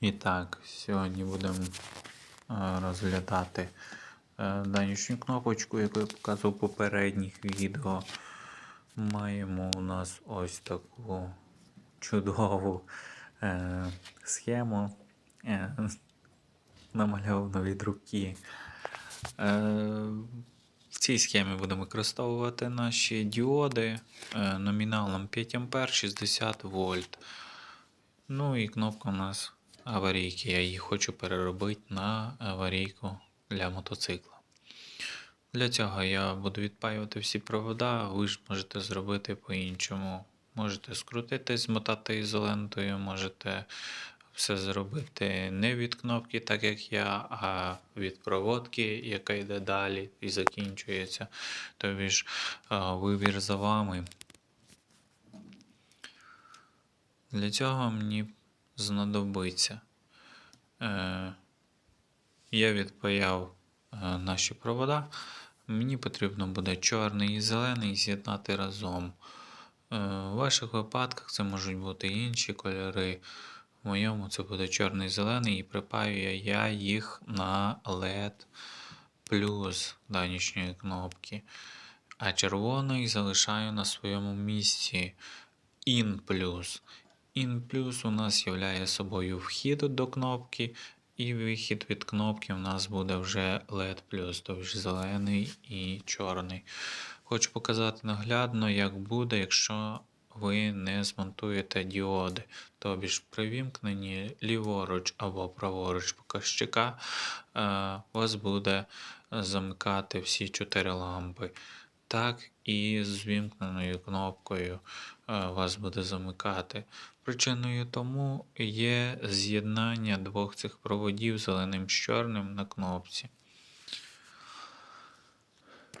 І так, сьогодні будемо е, розглядати е, данішню кнопочку, яку я показував в попередніх відео. Маємо у нас ось таку чудову е, схему, е, намальовану від руки. Е, в цій схемі будемо використовувати наші діоди е, номіналом 5 А 60 вольт. Ну і кнопка у нас аварійки. Я її хочу переробити на аварійку для мотоцикла. Для цього я буду відпаювати всі провода, ви ж можете зробити по-іншому. Можете скрутити, змотати ізолентою, можете все зробити не від кнопки, так як я, а від проводки, яка йде далі і закінчується. Тобі ж вибір за вами. Для цього мені знадобиться. Е, я відпаяв е, наші провода. Мені потрібно буде чорний і зелений з'єднати разом. Е, в ваших випадках це можуть бути інші кольори. В моєму це буде чорний і зелений, і припаю я їх на LED плюс данішньої кнопки. А червоний залишаю на своєму місці IN плюс. IN плюс у нас являє собою вхід до кнопки, і вихід від кнопки у нас буде вже LED плюс, тобто зелений і чорний. Хочу показати наглядно, як буде, якщо ви не змонтуєте діоди. Тобі ж при вімкненні ліворуч або праворуч показчика е, вас буде замикати всі чотири лампи. Так і з вімкненою кнопкою е, вас буде замикати. Причиною тому є з'єднання двох цих проводів зеленим з чорним на кнопці.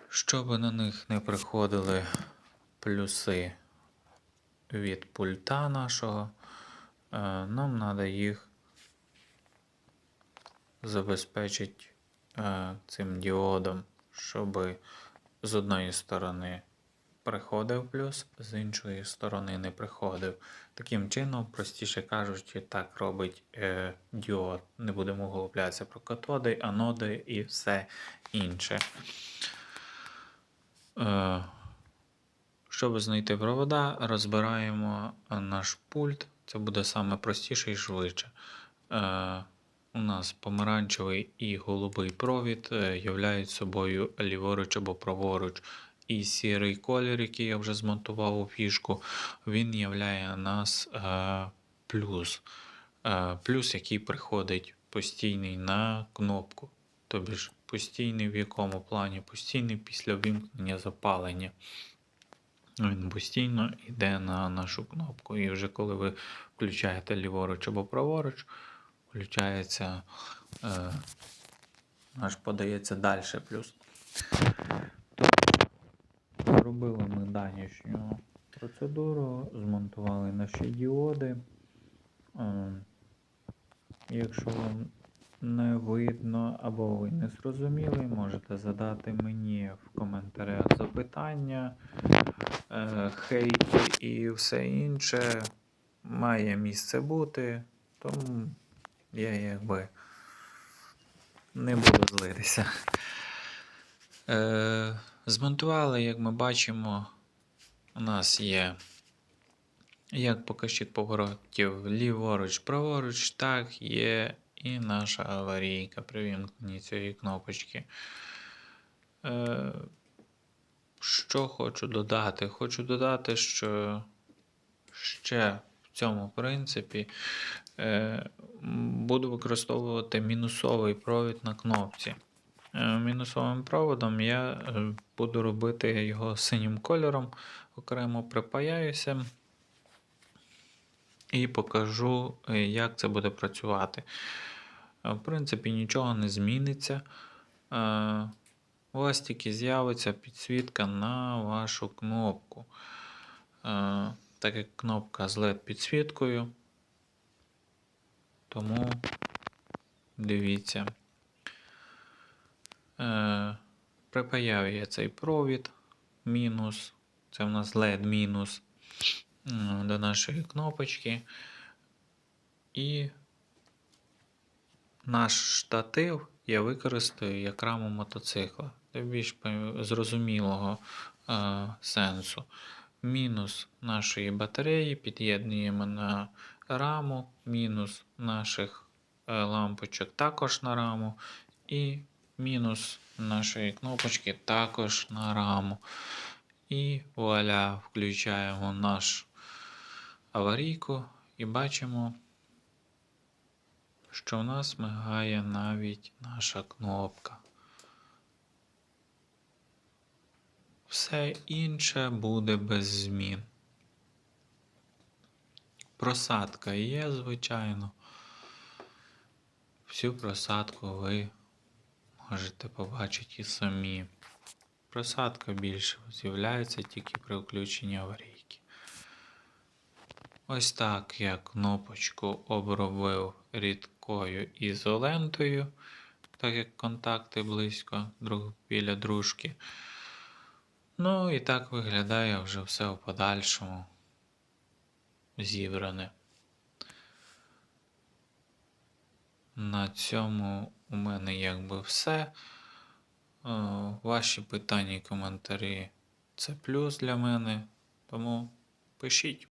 Щоб на них не приходили плюси від пульта нашого, е, нам треба їх забезпечити е, цим діодом, щоб з одної сторони приходив плюс, з іншої сторони не приходив. Таким чином, простіше кажучи, так робить е, діод. Не будемо углублятися про катоди, аноди і все інше. Е, щоб знайти провода, розбираємо наш пульт. Це буде саме простіше і швидше. Е, у нас помаранчевий і голубий провід е, являють собою ліворуч або праворуч. І сірий колір, який я вже змонтував у фішку, він являє нас е, плюс. Е, плюс, який приходить постійний на кнопку. Тобі ж постійний в якому плані? Постійний після вимкнення запалення. Він постійно йде на нашу кнопку. І вже коли ви включаєте ліворуч або праворуч, включається, е, аж подається далі плюс. Зробили ми данішню процедуру, змонтували наші діоди. Е, Якщо вам не видно або ви не зрозуміли, можете задати мені в коментарях запитання, е, хейти і все інше має місце бути, тому я якби не буду злитися. Е, змонтували, як ми бачимо, у нас є як показчик поворотів ліворуч, праворуч, так є і наша аварійка при вімкненні цієї кнопочки. Е, що хочу додати? Хочу додати, що ще цьому принципі е, буду використовувати мінусовий провід на кнопці. Е, Мінусовим проводом я е, буду робити його синім кольором, окремо припаяюся і покажу, як це буде працювати. В принципі, нічого не зміниться. У вас тільки з'явиться підсвітка на вашу кнопку. Так як кнопка з LED підсвіткою. Тому дивіться. Е, Припаяв я цей провід мінус. Це в нас LED мінус до нашої кнопочки. І наш штатив я використаю як раму мотоцикла для більш зрозумілого е, сенсу. Мінус нашої батареї під'єднуємо на раму, мінус наших е, лампочок також на раму, і мінус нашої кнопочки також на раму. І вуаля, включаємо наш аварійку і бачимо, що в нас мигає навіть наша кнопка. Все інше буде без змін. Просадка є, звичайно. Всю просадку ви можете побачити і самі. Просадка більше з'являється тільки при включенні аварійки. Ось так я кнопочку обробив рідкою ізолентою, так як контакти близько біля дружки. Ну і так виглядає вже все в подальшому зібране. На цьому у мене якби все. Е, Ваші питання і коментарі це плюс для мене, тому пишіть.